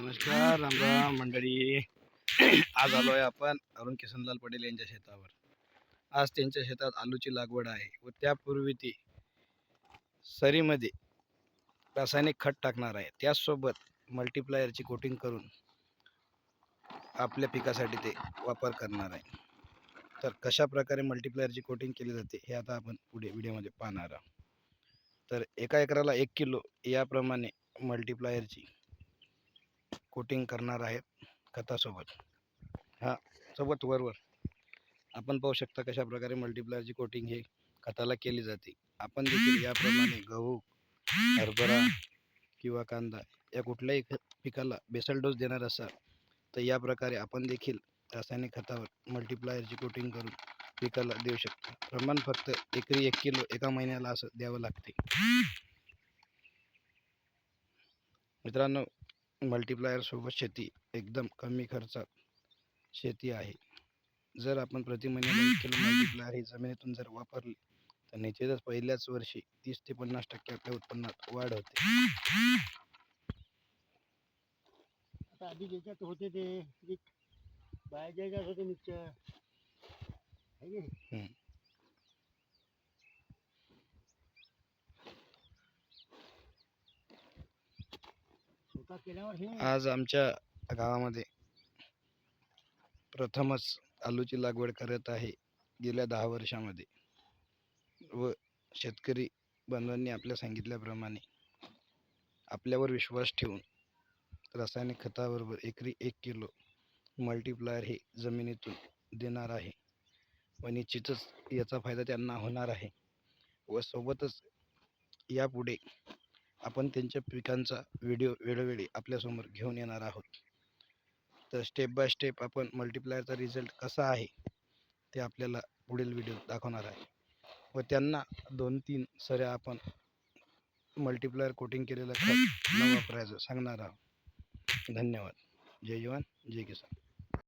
नमस्कार राम राम मंडळी. आज आलो आहे आपण अरुण किसनलाल पटेल यांच्या शेतावर. आज त्यांच्या शेतात आलूची लागवड आहे व त्यापूर्वी ते सरीमध्ये रासायनिक खत टाकणार आहे. त्याचसोबत मल्टीप्लायरची कोटिंग करून आपल्या पिकासाठी ते वापर करणार आहे. तर कशा प्रकारे मल्टीप्लायरची कोटिंग केली जाते हे आता आपण पुढे व्हिडिओमध्ये पाहणार आहोत. तर एका एकराला एक किलो याप्रमाणे मल्टीप्लायरची कोटिंग करणार आहेत खतासोबत हा सोबत वरवर आपण पाहू शकता कशा प्रकारे कोटिंग हे खताला केली जाते. आपण देखील याप्रमाणे गहू हरभरा किंवा कांदा या कुठल्याही ख- पिकाला बेसल डोस देणार असाल तर या प्रकारे आपण देखील रासायनिक खतावर मल्टिप्लायरची कोटिंग करून पिकाला देऊ शकतो. प्रमाण फक्त एकरी एक किलो एका महिन्याला असं द्यावं लागते. मित्रांनो मल्टीप्लायर सोबत शेती एकदम कमी खर्चात शेती आहे. जर आपण प्रति महिन्याला एक किलो मल्टीप्लायर ही जमिनीतून जर वापरली तर निश्चितच पहिल्याच वर्षी तीस ते पन्नास टक्के आपल्या उत्पन्नात वाढ होते. आधी ज्याच्यात होते ते जे बाहेरच्या ह्याच्यात होते मिक्सर. आज आमच्या गावामध्ये प्रथमच आलूची लागवड करत आहे गेल्या दहा वर्षामध्ये. व शेतकरी बांधवांनी आपल्या सांगितल्याप्रमाणे आपल्यावर विश्वास ठेवून रासायनिक खताबरोबर एकरी एक किलो मल्टीप्लायर हे जमिनीतून देणार आहे. व निश्चितच याचा फायदा त्यांना होणार आहे. व सोबतच यापुढे आपण त्यांच्या पिकांचा व्हिडिओ वेळोवेळी आपल्यासमोर घेऊन येणार आहोत. तर स्टेप बाय स्टेप आपण मल्टिप्लायरचा रिझल्ट कसा आहे ते आपल्याला पुढील व्हिडिओ दाखवणार आहे. व त्यांना दोन तीन सऱ्या आपण मल्टिप्लायर कोटिंग केलेलं खत न वापरायचं सांगणार आहोत. धन्यवाद. जय जवान जय किसान.